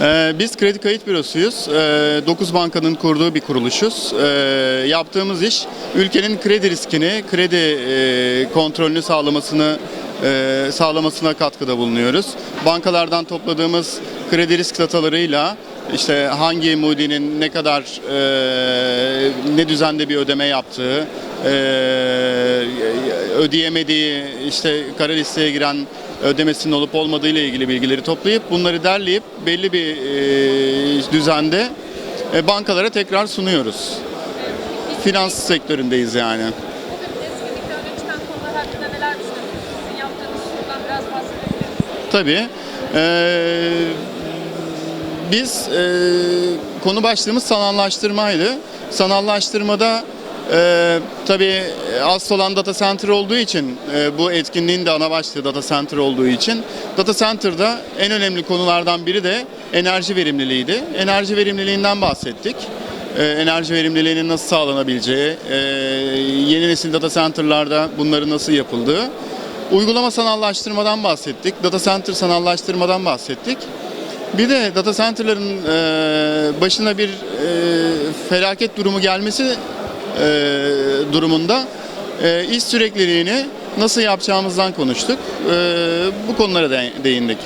Ee, Biz kredi kayıt bürosuyuz. 9 bankanın kurduğu bir kuruluşuz. Ee, Yaptığımız iş ülkenin kredi riskini, kredi e, kontrolünü sağlamasını e, sağlamasına katkıda bulunuyoruz. Bankalardan topladığımız kredi risk datalarıyla işte hangi Moody'nin ne kadar e, ne düzende bir ödeme yaptığı, ödeyemediği işte kara listeye giren ödemesinin olup olmadığı ile ilgili bilgileri toplayıp bunları derleyip belli bir e, düzende e, bankalara tekrar sunuyoruz. Finans sektöründeyiz yani. Tabii. Ee, biz e, konu başlığımız sanallaştırmaydı. Sanallaştırmada e, tabii asıl olan data center olduğu için e, bu etkinliğin de ana başlığı data center olduğu için data center'da en önemli konulardan biri de enerji verimliliğiydi. Enerji verimliliğinden bahsettik. E, enerji verimliliğinin nasıl sağlanabileceği, e, yeni nesil data center'larda bunların nasıl yapıldığı, Uygulama sanallaştırmadan bahsettik. Data center sanallaştırmadan bahsettik. Bir de data center'ların e, başına bir e, felaket durumu gelmesi e, durumunda e, iş sürekliliğini nasıl yapacağımızdan konuştuk. E, bu konulara de- değindik.